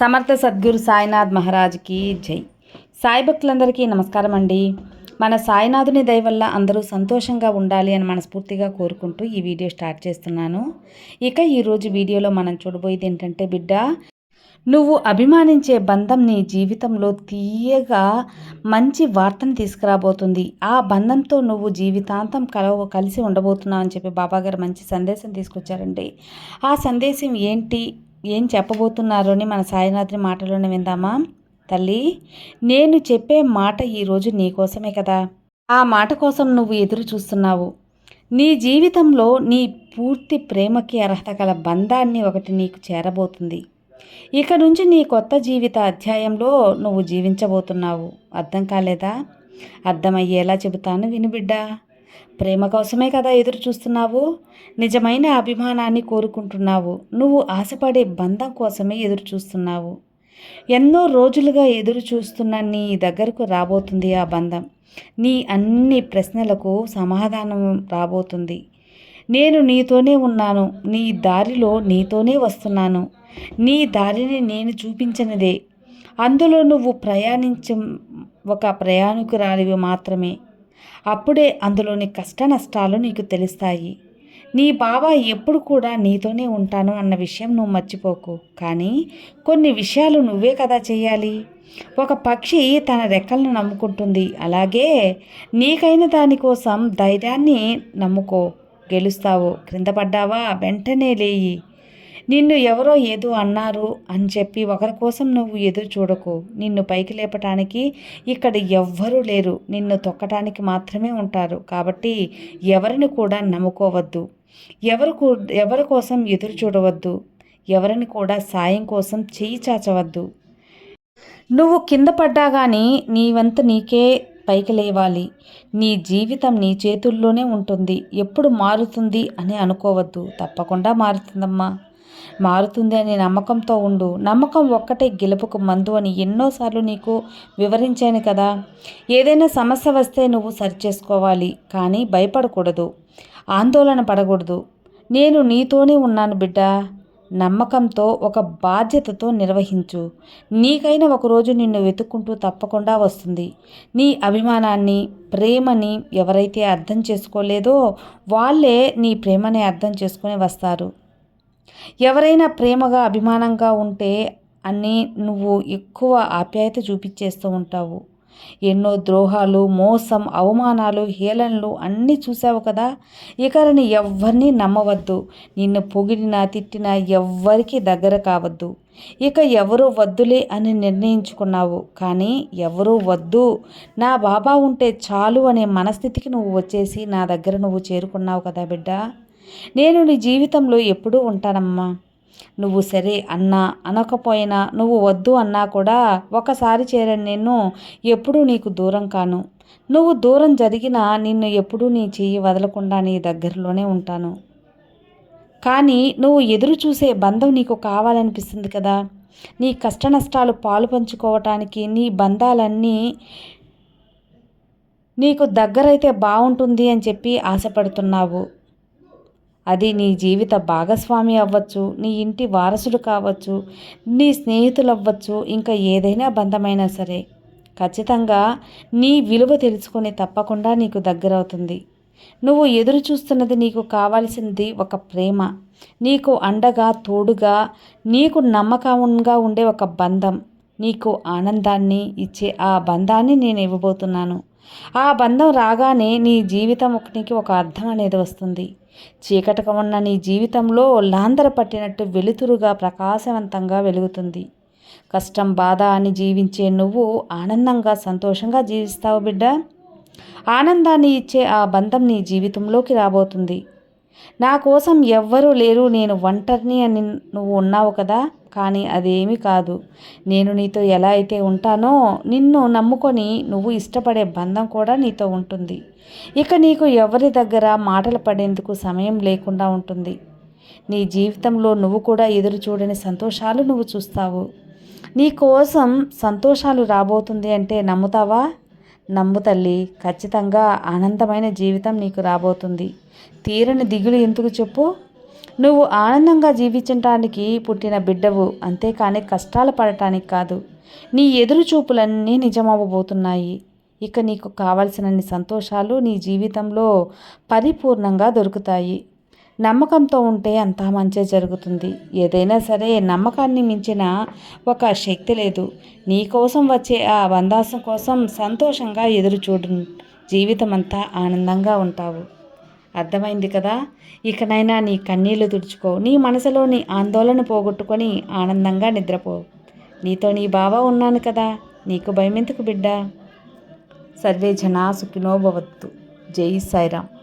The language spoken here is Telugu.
సమర్థ సద్గురు సాయినాథ్ మహారాజ్కి జై. సాయి భక్తులందరికీ నమస్కారం అండి. మన సాయినాథుని దయ వల్ల అందరూ సంతోషంగా ఉండాలి అని మనస్ఫూర్తిగా కోరుకుంటూ ఈ వీడియో స్టార్ట్ చేస్తున్నాను. ఇక ఈరోజు వీడియోలో మనం చూడబోయేది ఏంటంటే బిడ్డ నువ్వు అభిమానించే బంధం నీ జీవితంలో తీయగా మంచి వార్తను తీసుకురాబోతుంది. ఆ బంధంతో నువ్వు జీవితాంతం కలవ కలిసి ఉండబోతున్నావు అని చెప్పి బాబాగారు మంచి సందేశం తీసుకొచ్చారండి. ఆ సందేశం ఏంటి? ఏం చెప్పబోతున్నారో అని మన సాయినాథుని మాటలోనే విందామా? తల్లి నేను చెప్పే మాట ఈరోజు నీకోసమే కదా. ఆ మాట కోసం నువ్వు ఎదురు చూస్తున్నావు. నీ జీవితంలో నీ పూర్తి ప్రేమకి అర్హత గల బంధాన్ని ఒకటి నీకు చేరబోతుంది. ఇక నుంచి నీ కొత్త జీవిత అధ్యాయంలో నువ్వు జీవించబోతున్నావు. అర్థం కాలేదా? అర్థమయ్యేలా చెబుతాను వినుబిడ్డా ప్రేమ కోసమే కదా ఎదురు చూస్తున్నావు? నిజమైన అభిమానాన్ని కోరుకుంటున్నావు. నువ్వు ఆశపడే బంధం కోసమే ఎదురు చూస్తున్నావు. ఎన్నో రోజులుగా ఎదురు చూస్తున్న నీ దగ్గరకు రాబోతుంది ఆ బంధం. నీ అన్ని ప్రశ్నలకు సమాధానం రాబోతుంది. నేను నీతోనే ఉన్నాను. నీ దారిలో నీతోనే వస్తున్నాను. నీ దారిని నేను చూపించనిదే. అందులో నువ్వు ప్రయాణించ ఒక ప్రయాణికురాలివి మాత్రమే. అప్పుడే అందులోని కష్ట నష్టాలు నీకు తెలుస్తాయి. నీ బావ ఎప్పుడు కూడా నీతోనే ఉంటాను అన్న విషయం నువ్వు మర్చిపోకు. కానీ కొన్ని విషయాలు నువ్వే కదా చేయాలి ఒక పక్షి తన రెక్కలను నమ్ముకుంటుంది. అలాగే నీకైన దానికోసం ధైర్యాన్ని నమ్ముకో. గెలుస్తావు. క్రింద పడ్డావా? వెంటనే లేయి. నిన్ను ఎవరో ఏదో అన్నారు అని చెప్పి ఒకరి కోసం నువ్వు ఎదురు చూడకు. నిన్ను పైకి లేపటానికి ఇక్కడ ఎవ్వరూ లేరు. నిన్ను తొక్కటానికి మాత్రమే ఉంటారు. కాబట్టి ఎవరిని కూడా నమ్ముకోవద్దు. ఎవరు ఎవరి కోసం ఎదురు చూడవద్దు. ఎవరిని కూడా సాయం కోసం చేయి చాచవద్దు. నువ్వు కింద పడ్డా కానీ నీ వంతు నీకే పైకి లేవాలి. నీ జీవితం నీ చేతుల్లోనే ఉంటుంది. ఎప్పుడు మారుతుంది అని అనుకోవద్దు. తప్పకుండా మారుతుందమ్మా. మారుతుంది అనే నమ్మకంతో ఉండు. నమ్మకం ఒక్కటే గెలుపుకు మందు అని ఎన్నోసార్లు నీకు వివరించాను కదా. ఏదైనా సమస్య వస్తే నువ్వు సరిచేసుకోవాలి కానీ భయపడకూడదు ఆందోళన పడకూడదు. నేను నీతోనే ఉన్నాను బిడ్డ. నమ్మకంతో ఒక బాధ్యతతో నిర్వహించు. నీకైనా ఒకరోజు నిన్ను వెతుక్కుంటూ తప్పకుండా వస్తుంది. నీ అభిమానాన్ని ప్రేమని ఎవరైతే అర్థం చేసుకోలేదో వాళ్ళే నీ ప్రేమని అర్థం చేసుకుని వస్తారు. ఎవరైనా ప్రేమగా అభిమానంగా ఉంటే అన్నీ నువ్వు ఎక్కువ ఆప్యాయత చూపించేస్తూ ఉంటావు. ఎన్నో ద్రోహాలు మోసం అవమానాలు హేళనలు అన్నీ చూసావు కదా? ఇకరని ఎవ్వరిని నమ్మవద్దు. నిన్ను పొగిడినా తిట్టినా ఎవ్వరికి దగ్గర కావద్దు. ఇక ఎవరు వద్దులే అని నిర్ణయించుకున్నావు. కానీ ఎవరు వద్దు. నా బాబా ఉంటే చాలు అనే మనస్థితికి నువ్వు వచ్చేసి నా దగ్గర నువ్వు చేరుకున్నావు కదా బిడ్డ? నేను నీ జీవితంలో ఎప్పుడూ ఉంటానమ్మా. నువ్వు సరే అన్నా అనకపోయినా నువ్వు వద్దు అన్నా కూడా ఒకసారి చేరని నేను ఎప్పుడూ నీకు దూరం కాను. నువ్వు దూరం జరిగినా నిన్ను ఎప్పుడూ నీ చెయ్యి వదలకుండా నీ దగ్గరలోనే ఉంటాను. కానీ నువ్వు ఎదురు చూసే బంధం నీకు కావాలనిపిస్తుంది కదా. నీ కష్ట నష్టాలు పాలు పంచుకోవటానికి నీ బంధాలన్నీ నీకు దగ్గరైతే బాగుంటుంది అని చెప్పి ఆశపడుతున్నావు. అది నీ జీవిత భాగస్వామి అవ్వచ్చు నీ ఇంటి వారసుడు కావచ్చు నీ స్నేహితులు అవ్వచ్చు ఇంకా ఏదైనా బంధమైనా సరే. ఖచ్చితంగా నీ విలువ తెలుసుకొని తప్పకుండా నీకు దగ్గరవుతుంది. నువ్వు ఎదురు చూస్తున్నది నీకు కావాల్సింది ఒక ప్రేమ. నీకు అండగా తోడుగా నీకు నమ్మకంగా ఉండే ఒక బంధం. నీకు ఆనందాన్ని ఇచ్చే ఆ బంధాన్ని నేను ఇవ్వబోతున్నాను. ఆ బంధం రాగానే నీ జీవితం ఒకటికి ఒక అర్థం అనేది వస్తుంది. చీకటిగా ఉన్న నీ జీవితంలో లాందర పట్టినట్టు వెలుతురుగా ప్రకాశవంతంగా వెలుగుతుంది. కష్టం బాధ అని జీవించే నువ్వు ఆనందంగా సంతోషంగా జీవిస్తావు బిడ్డ. ఆనందాన్ని ఇచ్చే ఆ బంధం నీ జీవితంలోకి రాబోతుంది. నా కోసం ఎవ్వరూ లేరు నేను ఒంటరిని అని నువ్వు ఉన్నావు కదా. కానీ అదేమీ కాదు. నేను నీతో ఎలా అయితే ఉంటానో నిన్ను నమ్ముకొని నువ్వు ఇష్టపడే బంధం కూడా నీతో ఉంటుంది. ఇక నీకు ఎవరి దగ్గర మాటలు పడేందుకు సమయం లేకుండా ఉంటుంది. నీ జీవితంలో నువ్వు కూడా ఎదురు చూడని సంతోషాలు నువ్వు చూస్తావు. నీ కోసం సంతోషాలు రాబోతుంది అంటే నమ్ముతావా? నమ్ము తల్లి ఖచ్చితంగా ఆనందమైన జీవితం నీకు రాబోతుంది. తీరని దిగులు ఎందుకు చెప్పు? నువ్వు ఆనందంగా జీవించటానికి పుట్టిన బిడ్డవు అంతేకాని కష్టాలు పడటానికి కాదు. నీ ఎదురు చూపులన్నీ నిజమవ్వబోతున్నాయి. ఇక నీకు కావలసినన్ని సంతోషాలు నీ జీవితంలో పరిపూర్ణంగా దొరుకుతాయి. నమ్మకంతో ఉంటే అంతా మంచి జరుగుతుంది. ఏదైనా సరే నమ్మకాన్ని మించిన ఒక శక్తి లేదు. నీ కోసం వచ్చే ఆ బందాసం కోసం సంతోషంగా ఎదురు చూడు జీవితం అంతా ఆనందంగా ఉంటావు. అర్థమైంది కదా? ఇకనైనా నీ కన్నీళ్ళు తుడుచుకో. నీ మనసులోని ఆందోళన పోగొట్టుకొని ఆనందంగా నిద్రపో. నీతో నీ బావ ఉన్నాను కదా. నీకు భయమెందుకు బిడ్డ? సర్వే జనా సుఖినో భవత్తు. జై సాయిరామ్.